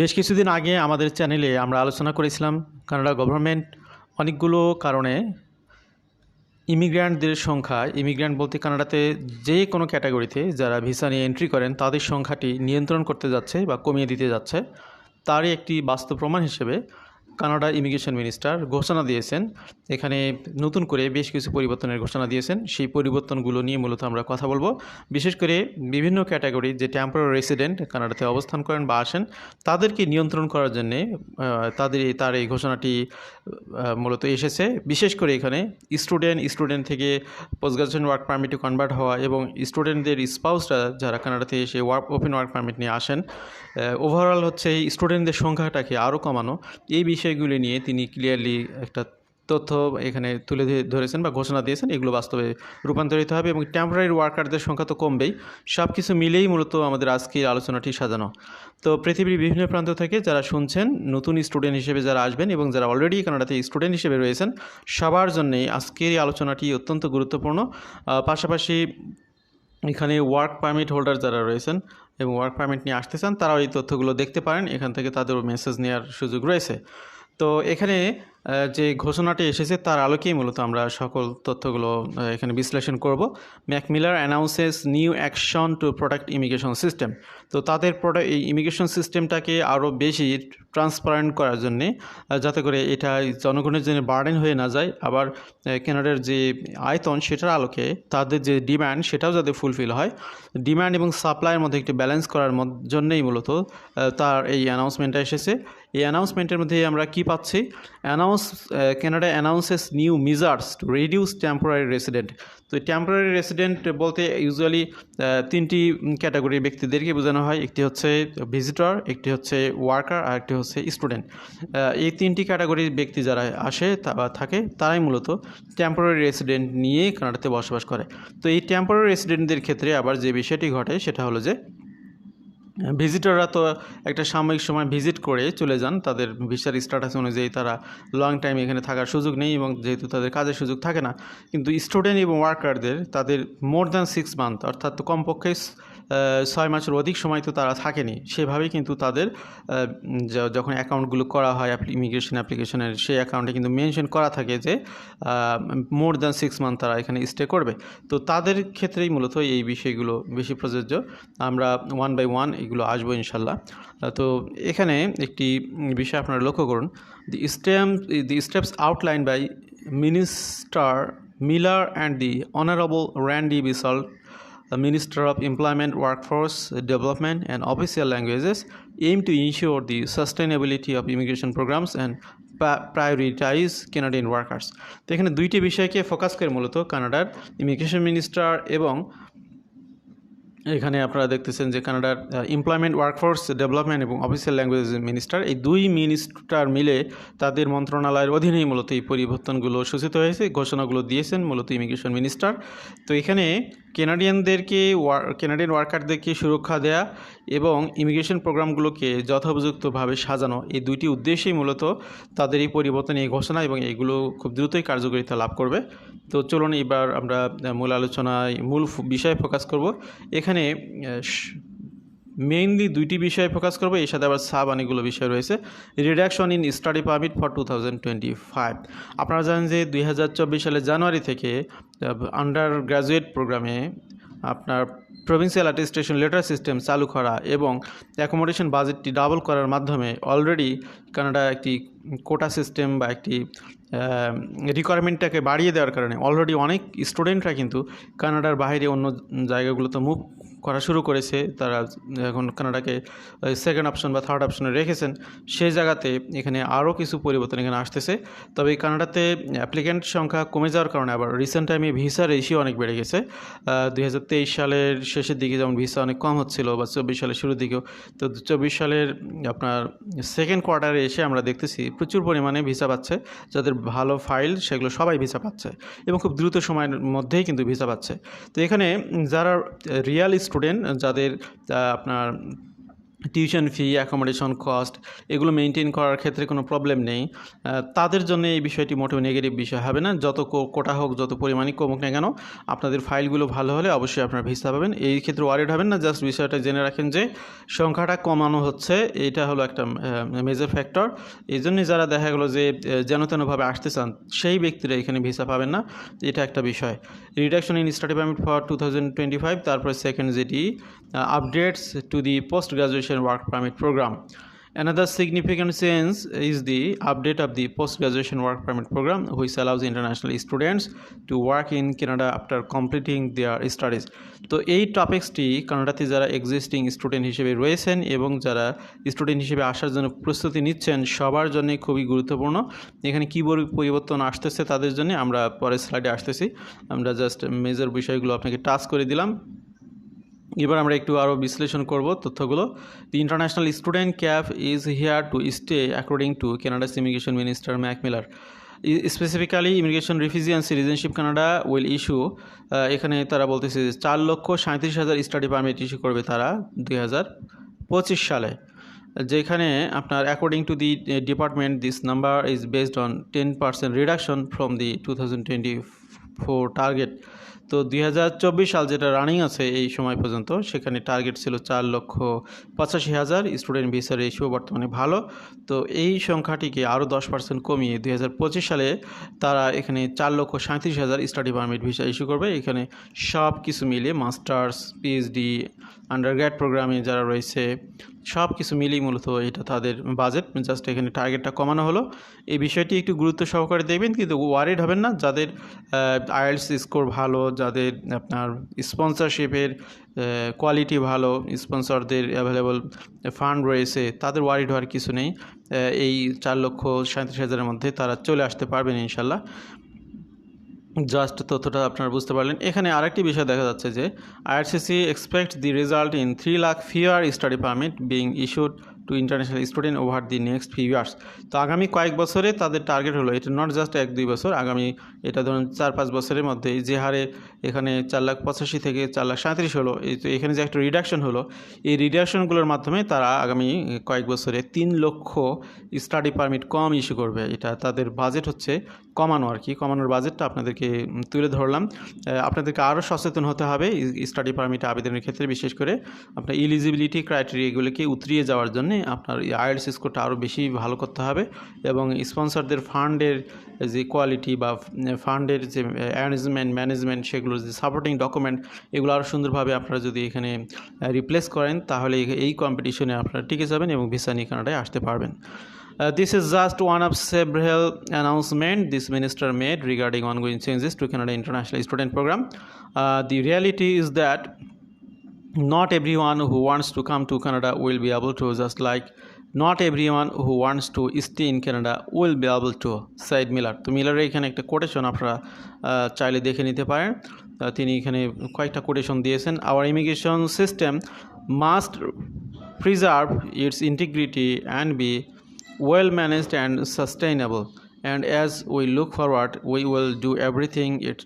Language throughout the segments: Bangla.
বেশ কিছুদিন আগে আমাদের চ্যানেলে আমরা আলোচনা করেছিলাম কানাডা গভর্নমেন্ট অনেকগুলো কারণে ইমিগ্র্যান্টদের সংখ্যা, ইমিগ্র্যান্ট বলতে কানাডাতে যে কোনো ক্যাটাগরিতে যারা ভিসা নিয়ে এন্ট্রি করেন, তাদের সংখ্যাটি নিয়ন্ত্রণ করতে যাচ্ছে বা কমিয়ে দিতে যাচ্ছে। তারই একটি বাস্তব প্রমাণ হিসেবে কানাডা ইমিগ্রেশন মিনিস্টার ঘোষণা দিয়েছেন। এখানে নতুন করে বেশ কিছু পরিবর্তনের ঘোষণা দিয়েছেন। সেই পরিবর্তনগুলো নিয়ে মূলত আমরা কথা বলব। বিশেষ করে বিভিন্ন ক্যাটাগরি যে টেম্পোরারি রেসিডেন্ট কানাডাতে অবস্থান করেন বা আসেন, তাদেরকে নিয়ন্ত্রণ করার জন্যে তাদের তার এই ঘোষণাটি মূলত এসেছে। বিশেষ করে এখানে স্টুডেন্ট স্টুডেন্ট থেকে পোস্ট গ্রাজুয়েশন ওয়ার্ক পারমিটে কনভার্ট হওয়া এবং স্টুডেন্টদের স্পাউসরা যারা কানাডাতে এসে ওয়ার্ক ওপেন ওয়ার্ক পারমিট নিয়ে আসেন ওভারঅল হচ্ছে এই স্টুডেন্টদের সংখ্যাটাকে আরও কমানো। এই বিষয়গুলি নিয়ে তিনি ক্লিয়ারলি একটা তথ্য এখানে তুলে ধরে- ধরেছেন বা ঘোষণা দিয়েছেন। এগুলো বাস্তবে রূপান্তরিত হবে এবং টেম্পোরারি ওয়ার্কারদের সংখ্যা তো কমবেই। সব কিছু মিলেই মূলত আমাদের আজকের আলোচনাটি সাজানো। তো পৃথিবীর বিভিন্ন প্রান্ত থেকে যারা শুনছেন, নতুন স্টুডেন্ট হিসেবে যারা আসবেন এবং যারা অলরেডি কানাডাতে স্টুডেন্ট হিসেবে রয়েছেন, সবার জন্যেই আজকের এই আলোচনাটি অত্যন্ত গুরুত্বপূর্ণ। পাশাপাশি এখানে ওয়ার্ক পারমিট হোল্ডার যারা রয়েছেন এবং ওয়ার্ক পারমিট নিয়ে আসতে চান, তারাও এই তথ্যগুলো দেখতে পারেন। এখান থেকে তাদেরও মেসেজ নেওয়ার সুযোগ রয়েছে। তো এখানে যে ঘোষণাটি এসেছে তার আলোকেই মূলত আমরা সকল তথ্যগুলো এখানে বিশ্লেষণ করব। Marc Miller announces new action to protect immigration system তো তাদের প্রোডাক্ট এই ইমিগ্রেশন সিস্টেমটাকে আরও বেশি ট্রান্সপারেন্ট করার জন্যে যাতে করে এটা জনগণের জন্য বার্ডেন হয়ে না যায়। আবার কেনাডার যে আয়তন সেটার আলোকে তাদের যে ডিম্যান্ড সেটাও যাতে ফুলফিল হয়। ডিম্যান্ড এবং সাপ্লাইয়ের মধ্যে একটি ব্যালেন্স করার জন্যই মূলত তার এই অ্যানাউন্সমেন্টটা এসেছে। এই অ্যানাউন্সমেন্টের মধ্যে আমরা কি পাচ্ছি? Announce Canada announces new measures to reduce temporary resident তো টেম্পোরারি রেসিডেন্ট বলতে ইউজুয়ালি তিনটি ক্যাটাগরির ব্যক্তিদেরকে বোঝানো হয়। একটি হচ্ছে ভিজিটর একটি হচ্ছে ওয়ার্কার আর একটি হচ্ছে স্টুডেন্ট এই তিনটি ক্যাটাগরির ব্যক্তি যারা আসে বা থাকে, তারাই মূলত টেম্পোরারি রেসিডেন্ট নিয়ে কানাডাতে বসবাস করে। তো এই টেম্পোরারি রেসিডেন্টদের ক্ষেত্রে আবার যে বিষয়টি ঘটে, সেটা হলো যে ভিজিটররা তো একটা সাময়িক সময় ভিজিট করে চলে যান। তাদের ভিসার স্ট্যাটাস অনুযায়ী তারা লং টাইম এখানে থাকার সুযোগ নেই এবং যেহেতু তাদের কাজের সুযোগ থাকে না। কিন্তু স্টুডেন্ট এবং ওয়ার্কারদের তাদের মোর দ্যান সিক্স মান্থ অর্থাৎ কমপক্ষে ছয় মাসের অধিক সময় তো তারা থাকেনি। সেভাবেই কিন্তু তাদের যখন অ্যাকাউন্টগুলো করা হয় ইমিগ্রেশন অ্যাপ্লিকেশনের, সেই অ্যাকাউন্টে কিন্তু মেনশন করা থাকে যে মোর দ্যান সিক্স মান্থ তারা এখানে স্টে করবে। তো তাদের ক্ষেত্রেই মূলত এই বিষয়গুলো বেশি প্রযোজ্য। আমরা ওয়ান বাই ওয়ান এগুলো আসব ইনশাল্লাহ। তো এখানে একটি বিষয় আপনারা লক্ষ্য করুন। The stem, the steps outline by minister Miller and the honourable Randy Boissonnault the Minister of Employment, Workforce Development and Official Languages aim to ensure the sustainability of immigration programs and prioritize Canadian workers. তো এখানে দুইটি বিষয়কে ফোকাস করে মূলত কানাডার ইমিগ্রেশন মিনিস্টার এবং এখানে আপনারা দেখতেছেন যে কানাডার এমপ্লয়মেন্ট ওয়ার্কফোর্স ডেভেলপমেন্ট এবং অফিসিয়াল ল্যাঙ্গুয়েজ মিনিস্টার এই দুই মিনিস্টার মিলে তাদের মন্ত্রণালয়ের অধীনেই মূলত এই পরিবর্তনগুলো সূচিত হয়েছে ঘোষণাগুলো দিয়েছেন মূলত ইমিগ্রেশন মিনিস্টার তো এখানে কেনাডিয়ানদেরকে কেনাডিয়ান ওয়ার্কারদেরকে সুরক্ষা দেয়া এবং ইমিগ্রেশন প্রোগ্রামগুলোকে যথোপযুক্তভাবে সাজানো এই দুইটি উদ্দেশ্যেই মূলত তাদের এই পরিবর্তন, এই ঘোষণা এবং এগুলো খুব দ্রুতই কার্যকারিতা লাভ করবে। তো চলুন এবার আমরা মূল আলোচনায়, মূল বিষয় ফোকাস করব। এখানে মেইনলি দুইটি বিষয়ে ফোকাস করব, এর সাথে আবার সাব অনেকগুলো বিষয় রয়েছে। Reduction in study permit for two আপনারা জানেন যে দুই সালের জানুয়ারি থেকে আন্ডার গ্র্যাজুয়েট প্রোগ্রামে আপনার প্রভিন্সিয়াল অ্যাটেস্টেশন লেটার সিস্টেম চালু করা এবং অ্যাকোমোডেশন বাজেটটি ডাবল করার মাধ্যমে অলরেডি কানাডা একটি কোটা সিস্টেম বা একটি রিকোয়ারমেন্টটাকে বাড়িয়ে দেওয়ার কারণে অলরেডি অনেক স্টুডেন্টরা কিন্তু কানাডার বাইরে অন্য জায়গাগুলোতে মুভ করা শুরু করেছে, তারা এখন কানাডাকে সেকেন্ড অপশন বা থার্ড অপশনে রেখেছেন। সেই জায়গাতে এখানে আরও কিছু পরিবর্তন এখানে আসতেছে। তবে কানাডাতে অ্যাপ্লিক্যান্ট সংখ্যা কমে যাওয়ার কারণে আবার রিসেন্ট টাইমে ভিসা রেশিও অনেক বেড়ে গেছে। দুই হাজার তেইশ সালের শেষের দিকে যেমন ভিসা অনেক কম হচ্ছিল বা চব্বিশ সালের শুরুর দিকেও, তো চব্বিশ সালের আপনার সেকেন্ড কোয়ার্টারে এসে আমরা দেখতেছি প্রচুর পরিমাণে ভিসা পাচ্ছে। যাদের ভালো ফাইল সেগুলো সবাই ভিসা পাচ্ছে এবং খুব দ্রুত সময়ের মধ্যেই কিন্তু ভিসা পাচ্ছে। তো এখানে যারা রিয়াল স্টুডেন্ট যাদের আপনার টিউশন ফি অ্যাকোমোডেশন কস্ট এগুলো মেনটেন করার ক্ষেত্রে কোনো প্রবলেম নেই। তাদের জন্য এই বিষয়টি মোটেও নেগেটিভ বিষয় হবে না। যত কোটা হোক, যত পরিমাণই কমুক না কেন, আপনাদের ফাইলগুলো ভালো হলে অবশ্যই আপনারা ভিসা পাবেন। এই ক্ষেত্রে ওয়ারিড হবেন না জাস্ট বিষয়টা জেনে রাখেন যে সংখ্যাটা কমানো হচ্ছে, এটা হলো একটা মেজর ফ্যাক্টর এই জন্যই যারা দেখা গেলো যে যেন তেনভাবে আসতে চান, সেই ব্যক্তিরা এখানে ভিসা পাবেন না। এটা একটা বিষয়। Reduction in study permit for two thousand twenty five তারপরে সেকেন্ড যেটি updates to the post graduation work permit program Another significant change is the update of the post-graduation work permit program, which allows international students to work in Canada after completing their studies. তো এই টপিক্সটি কানাডাতে যারা এক্সিস্টিং স্টুডেন্ট হিসেবে রয়েছেন এবং যারা স্টুডেন্ট হিসেবে আসার জন্য প্রস্তুতি নিচ্ছেন সবার জন্য খুবই গুরুত্বপূর্ণ। এখানে কী পরিবর্তন আসতেছে তাদের জন্য আমরা পরের স্লাইডে আসতেছি। আমরা জাস্ট মেজর বিষয়গুলো আপনাকে টাচ করে দিলাম। এবার আমরা একটু আরও বিশ্লেষণ করব তথ্যগুলো। The international student cap is here to stay according to Canada's immigration minister Marc Miller specifically immigration refugee citizenship Canada will issue এখানে তারা বলতেছে যে চার লক্ষ সাঁত্রিশ হাজার স্টাডি পারমিট ইস্যু করবে তারা দুই হাজার পঁচিশ সালে। যেখানে আপনার according to the department this number is based on ten percent reduction from the two thousand twenty four target তো দুই হাজার চব্বিশ সাল যেটা রানিং আছে এই সময় পর্যন্ত, সেখানে টার্গেট ছিল চার লক্ষ পঁচাশি হাজার। স্টুডেন্ট ভিসা রেশিও বর্তমানে ভালো। তো এই সংখ্যাটিকে আরও দশ পার্সেন্ট কমিয়ে দুই হাজার পঁচিশ সালে তারা এখানে চার লক্ষ সাঁত্রিশ হাজার স্টাডি পারমিট ভিসা ইস্যু করবে। এখানে সব কিছু মিলিয়ে মাস্টার্স পিএইচডি আন্ডারগ্র্যাড প্রোগ্রামে যারা রয়েছে সব কিছু মিলিয়ে মূলত এটা তাদের বাজেট জাস্ট এখানে টার্গেটটা কমানো হলো। এই বিষয়টি একটু গুরুত্ব সহকারে দেখবেন, কিন্তু ওয়ারিড হবেন না। যাদের আইএলস স্কোর ভালো, যাদের আপনার স্পন্সরশিপের কোয়ালিটি ভালো স্পন্সরদের অ্যাভেলেবল ফান্ড রয়েছে, তাদের ওয়ারিড হওয়ার কিছু নেই। এই চার লক্ষ সাঁত্রিশ হাজারের মধ্যে তারা চলে আসতে পারবেন ইনশাল্লাহ। জাস্ট তথ্যটা আপনারা বুঝতে পারলেন। এখানে আরেকটি বিষয় দেখা যাচ্ছে যে IRCC expect the result in three lakh fewer study permit being issued to international student over the next few years তো আগামী কয়েক বছরে তাদের টার্গেট হলো, এটা নট জাস্ট এক, দুই বছর, আগামী এটা ধরুন চার, পাঁচ বছরের মধ্যে যে হারে এখানে চার লাখ পঁচাশি থেকে চার লাখ সাঁত্রিশ হলো এখানে যে একটা রিডাকশন হলো, এই রিডাকশনগুলোর মাধ্যমে তারা আগামী কয়েক বছরে তিন লক্ষ স্টাডি পারমিট কম ইস্যু করবে। এটা তাদের বাজেট হচ্ছে কমানো আর কি, কমানোর বাজেটটা আপনাদেরকে তুলে ধরলাম। আপনাদেরকে আরও সচেতন হতে হবে স্টাডি পারমিট আবেদনের ক্ষেত্রে, বিশেষ করে আপনার ইলিজিবিলিটি ক্রাইটেরিয়া এগুলোকে উতরিয়ে যাওয়ার জন্য আপনার আইএলস স্কোরটা আরও বেশি ভালো করতে হবে এবং স্পন্সরদের ফান্ডের যে কোয়ালিটি বা ফান্ডের যে অ্যারেঞ্জমেন্ট ম্যানেজমেন্ট সেগুলোর যে সাপোর্টিং ডকুমেন্ট এগুলো আরও সুন্দরভাবে আপনারা যদি এখানে রিপ্লেস করেন, তাহলে এই কম্পিটিশনে আপনারা টিকে যাবেন এবং ভিসা নিয়ে কানাডায় আসতে পারবেন। Uh, this is just one of several announcements this minister made regarding ongoing changes to Canada International Student Program. Uh, the reality is that not everyone who wants to come to Canada will be able to, just like not everyone who wants to stay in Canada will be able to, said Miller. তো মিলারের এখানে একটা কোটেশন আপনারা চাইলে দেখে নিতে পারেন তিনি এখানে কয়েকটা কোটেশন দিয়েছেন our immigration system must preserve its integrity and be well managed and sustainable. And as we look forward, we will do everything it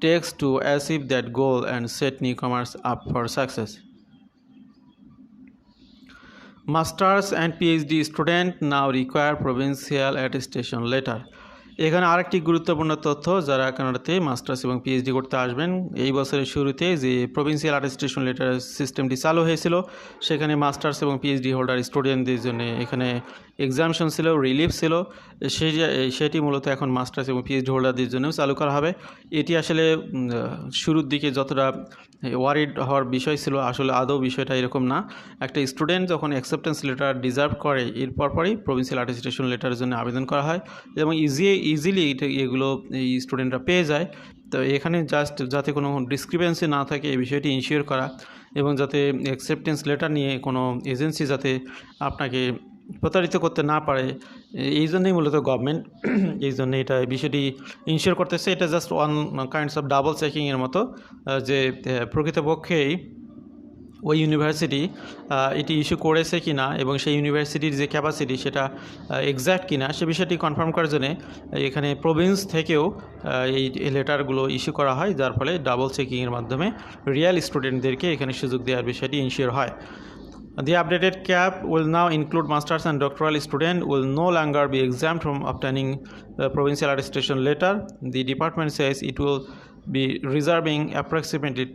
takes to achieve that goal and set newcomers up for success. Masters and PhD student now require provincial attestation letter. এখানে আরেকটি গুরুত্বপূর্ণ তথ্য যারা কানাডাতে মাস্টার্স এবং পিএইচডি করতে আসবেন এই বছরের শুরুতে যে প্রভিন্সিয়াল অ্যাটেস্টেশন লেটার সিস্টেমটি চালু হয়েছিল সেখানে মাস্টার্স এবং পিএইচডি হোল্ডার স্টুডেন্টদের জন্য এখানে এক্সামশন ছিল রিলিফ ছিল, সেটি মূলত এখন মাস্টার্স এবং পিএইচডি হোল্ডারদের জন্যও চালু করা হবে। এটি আসলে শুরুর দিকে যতটা ওয়ারিড হওয়ার বিষয় ছিল, আসলে আদৌ বিষয়টা এরকম না। একটা স্টুডেন্ট যখন অ্যাকসেপ্টেন্স লেটার ডিজার্ভ করে এর পরপরই প্রভিন্সিয়াল অ্যাটেস্টেশন লেটারের জন্য আবেদন করা হয় এবং ইজি ইজিলি এগুলো এই স্টুডেন্টরা পেয়ে যায়। তো এখানে জাস্ট যাতে কোনো ডিসক্রিপেন্সি না থাকে, এই বিষয়টি ইনশিওর করা এবং যাতে অ্যাকসেপ্টেন্স লেটার নিয়ে কোনো এজেন্সি যাতে আপনাকে প্রতারিত করতে না পারে, এই জন্যই মূলত গভর্নমেন্ট এই জন্য এটা বিষয়টি ইনশিওর করতেছে। এটা just one kinds of double চেকিংয়ের মতো যে প্রকৃতপক্ষেই ওই ইউনিভার্সিটি এটি ইস্যু করেছে কি না এবং সেই ইউনিভার্সিটির যে ক্যাপাসিটি সেটা এক্স্যাক্ট কি না সে বিষয়টি কনফার্ম করার জন্য এখানে প্রভিন্স থেকেও এই লেটারগুলো ইস্যু করা হয়, যার ফলে ডাবল চেকিংয়ের মাধ্যমে রিয়েল স্টুডেন্টদেরকে এখানে সুযোগ দেওয়ার বিষয়টি ইনশিওর হয়। The updated cap will now include masters and doctoral student will no longer be exempt from obtaining the provincial attestation letter. The department says it will be reserving approximately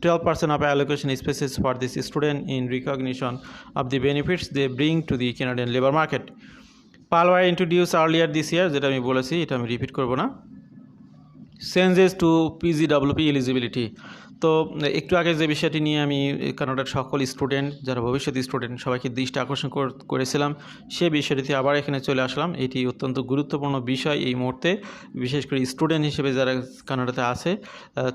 12% of allocation spaces for this student in recognition of the benefits they bring to the Canadian labor market. Palwai introduced earlier this year যেটা আমি বলেছি এটা আমি রিপিট করব না চেঞ্জেস টু পিজিডাব্লিউপি এলিজিবিলিটি তো একটু আগে যে বিষয়টি নিয়ে আমি কানাডার সকল স্টুডেন্ট, যারা ভবিষ্যৎ স্টুডেন্ট, সবাইকে দৃষ্টি আকর্ষণ করেছিলাম, সে বিষয়টিতে আবার এখানে চলে আসলাম। এটি অত্যন্ত গুরুত্বপূর্ণ বিষয় এই মুহূর্তে। বিশেষ করে স্টুডেন্ট হিসেবে যারা কানাডাতে আছে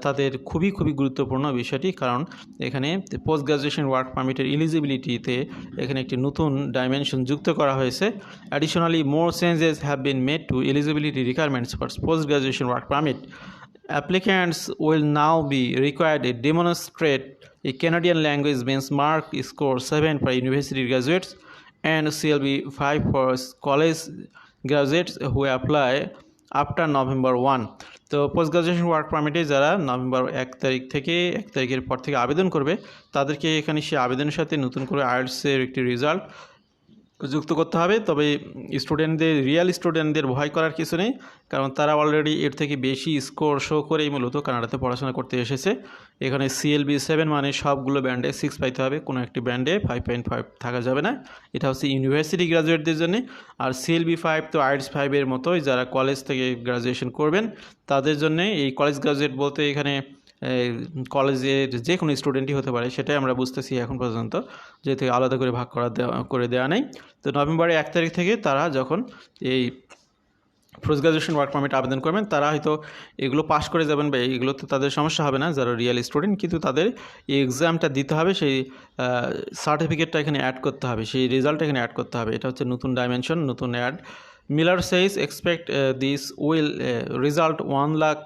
তাদের খুবই খুবই গুরুত্বপূর্ণ বিষয়টি। কারণ এখানে পোস্ট গ্রাজুয়েশন ওয়ার্ক পারমিটের এলিজিবিলিটিতে এখানে একটি নতুন ডাইমেনশন যুক্ত করা হয়েছে। Additionally more changes have been made to eligibility requirements for post graduation work permit applicants will now be required to demonstrate a Canadian language benchmark score 7 for university graduates and CLB 5 for college graduates who apply after November 1 তো পোস্ট গ্রাজুয়েশন ওয়ার্ক পারমিটে যারা নভেম্বর এক তারিখ থেকে এক তারিখের পর থেকে আবেদন করবে তাদেরকে এখানে সে আবেদনের সাথে নতুন করে আর্টসের একটি রেজাল্ট যুক্ত করতে হবে। তবে স্টুডেন্টদের রিয়েল স্টুডেন্টদের ভয় করার কিছু নেই। কারণ তারা অলরেডি এর থেকে বেশি স্কোর শো করেই মূলত কানাডাতে পড়াশোনা করতে এসেছে। এখানে সিএলবি সেভেন মানে সবগুলো ব্যান্ডে সিক্স পাইতে হবে। কোনো একটি ব্যান্ডে ফাইভ পয়েন্ট ফাইভ থাকা যাবে না। এটা হচ্ছে ইউনিভার্সিটি গ্রাজুয়েটদের জন্য। আর সিএলবি ফাইভ তো আর্টস ফাইভের মতোই। যারা কলেজ থেকে গ্রাজুয়েশন করবেন, তাদের জন্য এই কলেজ গ্রাজুয়েট বলতে এখানে কলেজের যে কোনো স্টুডেন্টই হতে পারে, সেটাই আমরা বুঝতেছি এখন পর্যন্ত যেহেতু আলাদা করে ভাগ করা করে দেওয়া নেই। তো নভেম্বরের এক তারিখ থেকে তারা যখন এই পোস্ট গ্রাজুয়েশন ওয়ার্ক পারমিট আবেদন করবেন, তারা হয়তো এগুলো পাশ করে যাবেন বা এগুলোতে তাদের সমস্যা হবে না, যারা রিয়েল স্টুডেন্ট কিন্তু তাদের এই এক্সামটা দিতে হবে, সেই সার্টিফিকেটটা এখানে অ্যাড করতে হবে, সেই রেজাল্ট এখানে অ্যাড করতে হবে। এটা হচ্ছে নতুন ডাইমেনশন নতুন add Miller says expect this will result one lakh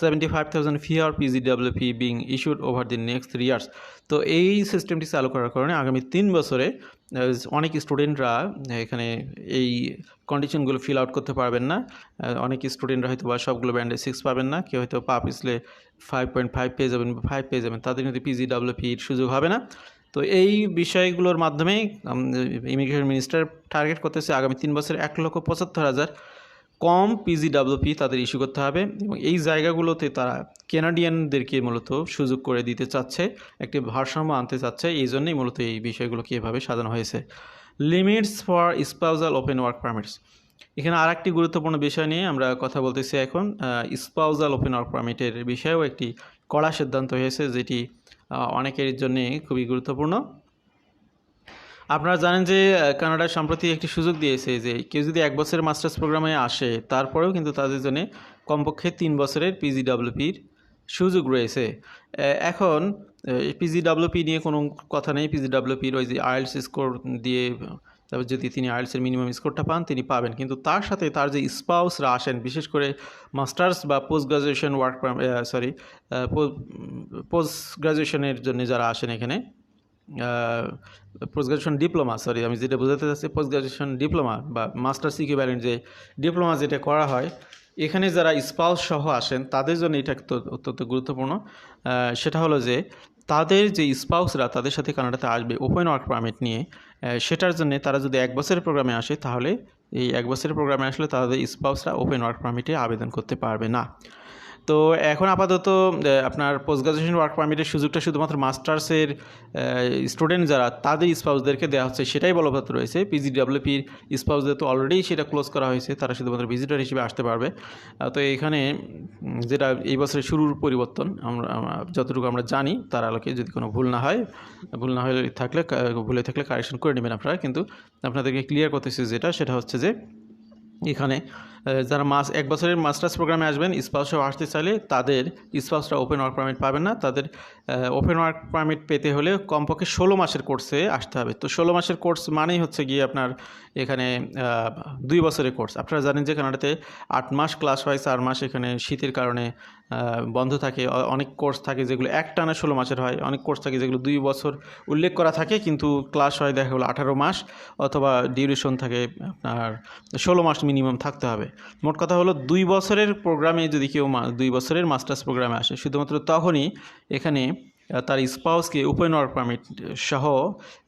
seventy five thousand fewer PGWP being issued over the next three years তো এই সিস্টেমটি চালু করার কারণে আগামী তিন বছরে অনেক স্টুডেন্টরা এখানে এই কন্ডিশনগুলো ফিল আউট করতে পারবেন না। অনেক স্টুডেন্টরা হয়তো বা সবগুলো ব্যান্ডে সিক্স পাবেন না। কেউ হয়তো পা পিছলে ফাইভ পয়েন্ট ফাইভ পেয়ে যাবেন বা ফাইভ পেয়ে যাবেন। তাদের কিন্তু পিজিডাব্লিউপির সুযোগ হবে না। তো এই বিষয়গুলোর মাধ্যমেই ইমিগ্রেশন মিনিস্টার টার্গেট করতেছে আগামী তিন বছরে এক লক্ষ পঁচাত্তর হাজার। কম পিজি পিজিডাব্লিউপি তাদের ইস্যু করতে হবে এবং এই জায়গাগুলোতে তারা কেনাডিয়ানদেরকে মূলত সুযোগ করে দিতে চাচ্ছে, একটি ভারসাম্য আনতে চাচ্ছে, এই জন্যই মূলত এই বিষয়গুলোকে এভাবে সাজানো হয়েছে। Limits for spousal open work permits এখানে আর একটি গুরুত্বপূর্ণ বিষয় নিয়ে আমরা কথা বলতেছি এখন। স্পাউজাল ওপেন ওয়ার্ক পারমিটের বিষয়েও একটি কড়া সিদ্ধান্ত হয়েছে, যেটি অনেকের জন্যে খুবই গুরুত্বপূর্ণ। আপনারা জানেন যে কানাডা সম্প্রতি একটি সুযোগ দিয়েছে যে, কেউ যদি এক বছরের মাস্টার্স প্রোগ্রামে আসে, তারপরেও কিন্তু তাদের জন্য কমপক্ষে তিন বছরের পিজিডাব্লিউপির সুযোগ রয়েছে। এখন পিজিডাব্লিউপি নিয়ে কোনো কথা নেই। পিজিডাব্লিউপির ওই যে আইএলস স্কোর দিয়ে, তারপর যদি তিনি আইএলসের মিনিমাম স্কোরটা পান, তিনি পাবেন। কিন্তু তার সাথে তার যে স্পাউসরা আসেন, বিশেষ করে মাস্টার্স বা post graduation work sorry post গ্রাজুয়েশনের জন্য যারা আসেন এখানে পোস্ট গ্রাজুয়েশন ডিপ্লোমা সরি আমি যেটা বোঝাতে চাচ্ছি পোস্ট গ্রাজুয়েশন ডিপ্লোমা বা মাস্টার্স ইকুইভ্যালেন্ট যে ডিপ্লোমা যেটা করা হয়, এখানে যারা স্পাউস সহ আসেন, তাদের জন্য এটা অত্যন্ত গুরুত্বপূর্ণ। সেটা হলো যে তাদের যে স্পাউসরা তাদের সাথে কানাডাতে আসবে ওপেন ওয়ার্ক পারমিট নিয়ে সেটার জন্য তারা যদি এক বছরের প্রোগ্রামে আসে, তাহলে এই এক বছরের প্রোগ্রামে আসলে তাদের স্পাউসরা ওপেন ওয়ার্ক পারমিটে আবেদন করতে পারবে না। তো এখন আপাতত আপনার পোস্ট গ্রাজুয়েশন ওয়ার্ক পারমিটের সুযোগটা শুধুমাত্র মাস্টার্সের স্টুডেন্ট যারা, তাদের স্পাউসদেরকে দেওয়া হচ্ছে, সেটাই বলবৎ রয়েছে। পিজি পিজিডাব্লিউপির স্পাউসদের তো অলরেডি সেটা ক্লোজ করা হয়েছে, তারা শুধুমাত্র ভিজিটর হিসেবে আসতে পারবে। তো এখানে যেটা এই বছরের শুরুর পরিবর্তন, আমরা যতটুকু আমরা জানি, তার আলোকে যদি কোনো ভুল না হয়, ভুল না হয়ে থাকলে ভুলে থাকলে কারেকশন করে নেবেন আপনারা। কিন্তু আপনাদেরকে ক্লিয়ার করতেছি যেটা, সেটা হচ্ছে যে, এখানে যারা মাস, এক বছরের মাস্টার্স প্রোগ্রামে আসবেন স্পাউসও আসতে চাইলে তাদের স্পাউসরা ওপেন ওয়ার্ক পারমিট পাবেন না। তাদের ওপেন ওয়ার্ক পারমিট পেতে হলে কমপক্ষে ষোলো মাসের কোর্সে আসতে হবে। তো ষোলো মাসের কোর্স মানেই হচ্ছে গিয়ে আপনার এখানে দুই বছরের কোর্স আপনারা জানেন যে কানাডাতে আট মাস ক্লাস হয় চার মাস এখানে শীতের কারণে বন্ধ থাকে। অনেক কোর্স থাকে যেগুলো এক টানা ষোলো মাসের হয়। অনেক কোর্স থাকে যেগুলো দুই বছর উল্লেখ করা থাকে কিন্তু ক্লাস হয় দেখা গেলো আঠারো মাস অথবা ডিউরেশন থাকে আপনার ষোলো মাস মিনিমাম থাকতে হবে। মোট কথা হলো দুই বছরের প্রোগ্রামে যদি কেউ দুই বছরের মাস্টার্স প্রোগ্রামে আসে, শুধুমাত্র তখনই এখানে তার স্পাউসকে ওপেন ওয়ার্ক পারমিট সহ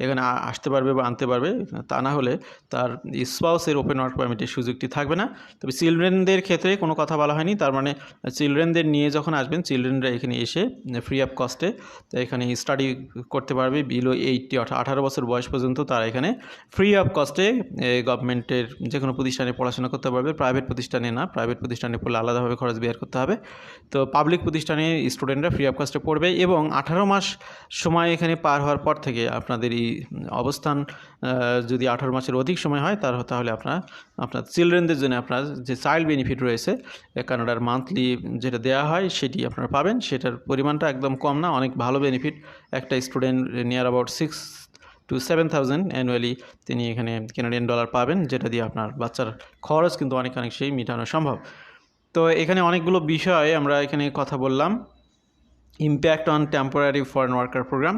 এখানে আসতে পারবে বা আনতে পারবে। তা না হলে তার স্পাউসের ওপেন ওয়ার্ক পারমিটের সুযোগটি থাকবে না। তবে চিলড্রেনদের ক্ষেত্রে কোনো কথা বলা হয়নি। তার মানে চিলড্রেনদের নিয়ে যখন আসবেন চিলড্রেনরা এখানে এসে ফ্রি অফ কস্টে এখানে স্টাডি করতে পারবে। বিলো এইটটি আঠারো বছর বয়স পর্যন্ত তারা এখানে ফ্রি অফ কস্টে গভর্নমেন্টের যে কোনো প্রতিষ্ঠানে পড়াশোনা করতে পারবে। প্রাইভেট প্রতিষ্ঠানে না প্রাইভেট প্রতিষ্ঠানে পড়লে আলাদাভাবে খরচ বের করতে হবে। তো পাবলিক প্রতিষ্ঠানে স্টুডেন্টরা ফ্রি অফ কস্টে পড়বে এবং আঠারো মাস সময় এখানে পার হওয়ার পর থেকে আপনাদের এই অবস্থান যদি আঠারো মাসের অধিক সময় হয়, তার তাহলে আপনার আপনার চিলড্রেনদের জন্য আপনার যে চাইল্ড বেনিফিট রয়েছে কানাডার মান্থলি যেটা দেওয়া হয়, সেটি আপনারা পাবেন। সেটার পরিমাণটা একদম কম না, অনেক ভালো বেনিফিট। একটা student near about six to seven thousand annually তিনি এখানে কেনাডিয়ান ডলার পাবেন, যেটা দিয়ে আপনার বাচ্চার খরচ কিন্তু অনেক অনেক সেই মেটানো সম্ভব। তো এখানে অনেকগুলো বিষয় আমরা এখানে কথা বললাম। Impact on temporary foreign worker program.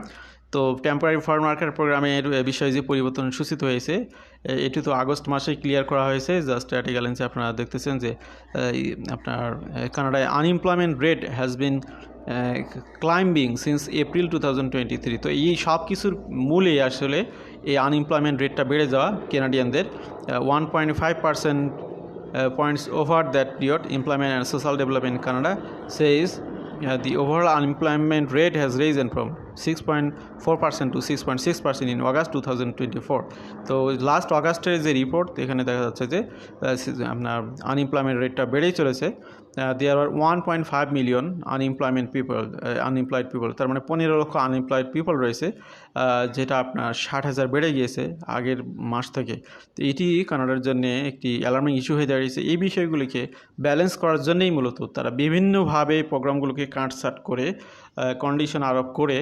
তো টেম্পোরারি ফরেন ওয়ার্কার প্রোগ্রামের বিষয়ে যে পরিবর্তন সূচিত হয়েছে এটি তো আগস্ট মাসে ক্লিয়ার করা হয়েছে। জাস্ট অ্যাট গ্যালেন্সে আপনারা দেখতেছেন যে আপনার কানাডায় unemployment rate has been climbing since April too তো এই সব কিছুর মূলে আসলে এই আনএমপ্লয়মেন্ট রেটটা বেড়ে যাওয়া কেনাডিয়ানদের one point five percent points over that period, Employment and social development Canada says uh, the overall unemployment rate has risen from 6.4% to 6.6% in August 2024. তো লাস্ট অগাস্টের যে রিপোর্ট এখানে দেখা যাচ্ছে যে আপনার আনএমপ্লয়মেন্ট রেটটা বেড়েই চলেছে there are one point five million unemployment people unemployed people তার মানে পনেরো লক্ষ আনএমপ্লয়েড পিপল রয়েছে যেটা আপনার ষাট হাজার বেড়ে গিয়েছে আগের মাস থেকে। তো এটি কানাডার জন্য একটি অ্যালার্মিং ইস্যু হয়ে দাঁড়িয়েছে। এই বিষয়গুলিকে ব্যালেন্স করার জন্যই মূলত তারা বিভিন্নভাবে প্রোগ্রামগুলোকে কাটসাট করে কন্ডিশন আরোপ করে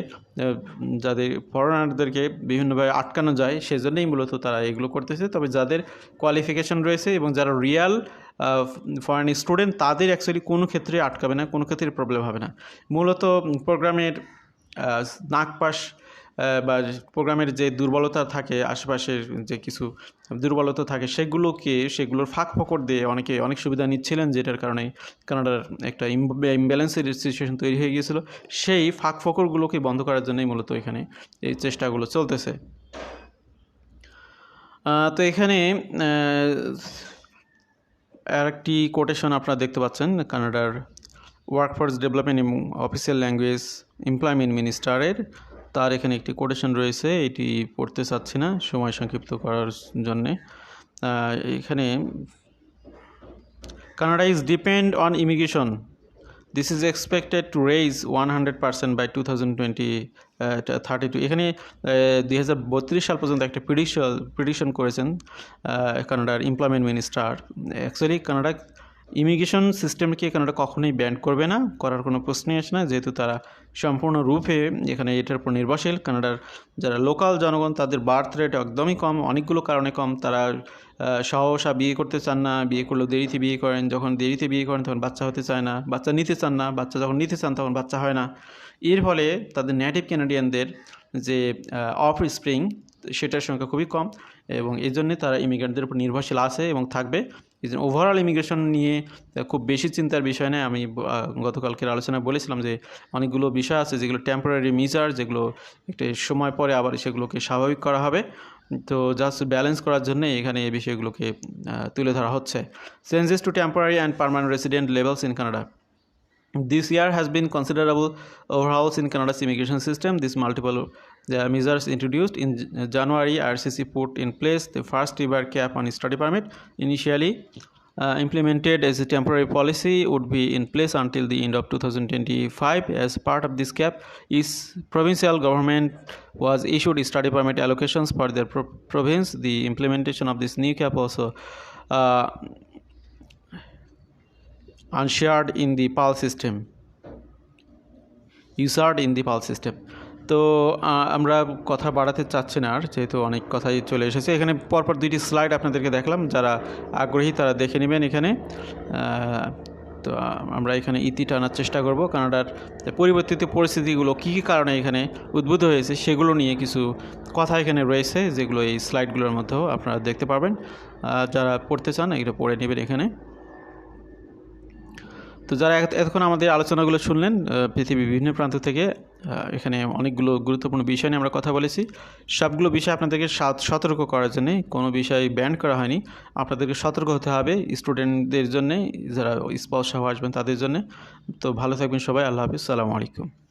যাদের ফরেনারদেরকে বিভিন্নভাবে আটকানো যায়, সেজন্যই মূলত তারা এগুলো করতেছে। তবে যাদের কোয়ালিফিকেশন রয়েছে এবং যারা রিয়াল ফরেন স্টুডেন্ট তাদের অ্যাকচুয়ালি কোনো ক্ষেত্রে আটকাবে না, কোনো ক্ষেত্রে প্রবলেম হবে না। মূলত প্রোগ্রামের নাকপাশ বা প্রোগ্রামের যে দুর্বলতা থাকে, আশেপাশের যে কিছু দুর্বলতা থাকে, সেগুলোকে, সেগুলোর ফাঁক ফকর দিয়ে অনেকে অনেক সুবিধা নিচ্ছিলেন, যেটার কারণে কানাডার একটা ইমব্যালেন্সের সিচুয়েশন তৈরি হয়ে গিয়েছিল। সেই ফাঁক ফকরগুলোকে বন্ধ করার জন্যই মূলত এখানে এই চেষ্টাগুলো চলতেছে। তো এখানে আর একটি কোটেশন আপনারা দেখতে পাচ্ছেন কানাডার ওয়ার্কফোর্স ডেভেলপমেন্ট এবং অফিসিয়াল ল্যাঙ্গুয়েজ এমপ্লয়মেন্ট মিনিস্টারের তার এখানে একটি কোটেশন রয়েছে, এটি পড়তে চাচ্ছি না, সময় সংক্ষিপ্ত করার জন্যে। এখানে Canada is depend on immigration this is expected to raise one hundred percent by two thousand twenty thirty two এখানে দুই হাজার বত্রিশ সাল পর্যন্ত একটা প্রিডিশন প্রিডিশন করেছেন কানাডার employment minister actually Canada immigration সিস্টেমকে কানাডা কখনোই ব্যান্ড করবে না, করার কোনো প্রশ্নই আসে না। যেহেতু তারা সম্পূর্ণরূপে এখানে এটার উপর নির্ভরশীল। কানাডার যারা লোকাল জনগণ, তাদের বার্থ রেট একদমই কম। অনেকগুলো কারণে কম। তারা সহসা বিয়ে করতে চান না। বিয়ে করলেও দেরিতে বিয়ে করেন। যখন দেরিতে বিয়ে করেন, তখন বাচ্চা হতে চায় না। বাচ্চা নিতে চান না। বাচ্চা যখন নিতে চান, তখন বাচ্চা হয় না। এর ফলে তাদের নেটিভ ক্যানাডিয়ানদের যে অফ স্প্রিং সেটার সংখ্যা খুবই কম এবং এই জন্যে তারা ইমিগ্রেন্টদের উপর নির্ভরশীল আছে এবং থাকবে। এই জন্য ওভারঅল ইমিগ্রেশন নিয়ে খুব বেশি চিন্তার বিষয় নয়। আমি গতকালকের আলোচনায় বলেছিলাম যে অনেকগুলো বিষয় আছে, যেগুলো টেম্পোরারি মিজার যেগুলো একটি সময় পরে আবার সেগুলোকে স্বাভাবিক করা হবে। তো জাস্ট ব্যালেন্স করার জন্য এখানে এই বিষয়গুলোকে তুলে ধরা হচ্ছে। Changes to temporary and permanent resident levels in Canada This year has been considerable overhauls in Canada's immigration system. These multiple The measures introduced in uh, January RCC put in place the first river cap on study permit. Initially uh, implemented as a temporary policy would be in place until the end of 2025. As part of this cap, each provincial government was issued study permit allocations for their pro province. The implementation of this new cap also uh, unshared in the PAL system. Usard in the PAL system. তো আমরা কথা বাড়াতে চাচ্ছি না আর, যেহেতু অনেক কথাই চলে এসেছে। এখানে পরপর দুইটি স্লাইড আপনাদেরকে দেখলাম, যারা আগ্রহী তারা দেখে নেবেন এখানে। তো আমরা এখানে ইতি টানার চেষ্টা করব। কানাডার পরিবর্তিত পরিস্থিতিগুলো কী কী কারণে এখানে উদ্ভূত হয়েছে সেগুলো নিয়ে কিছু কথা এখানে রয়েছে, যেগুলো এই স্লাইডগুলোর মধ্যেও আপনারা দেখতে পারবেন। যারা পড়তে চান, এগুলো পড়ে নেবেন এখানে। তো যারা এতক্ষণ আমাদের আলোচনাগুলো শুনলেন পৃথিবীর বিভিন্ন প্রান্ত থেকে এখানে অনেকগুলো গুরুত্বপূর্ণ বিষয় নিয়ে আমরা কথা বলেছি। সবগুলো বিষয় আপনাদেরকে সাত- সতর্ক করার জন্যে, কোনো বিষয় ব্যান্ড করা হয়নি। আপনাদেরকে সতর্ক হতে হবে স্টুডেন্টদের জন্যে, যারা স্পর্শ আসবেন তাদের জন্যে। তো ভালো থাকবেন সবাই, আল্লাহ হাফিজ, সালামু আলাইকুম।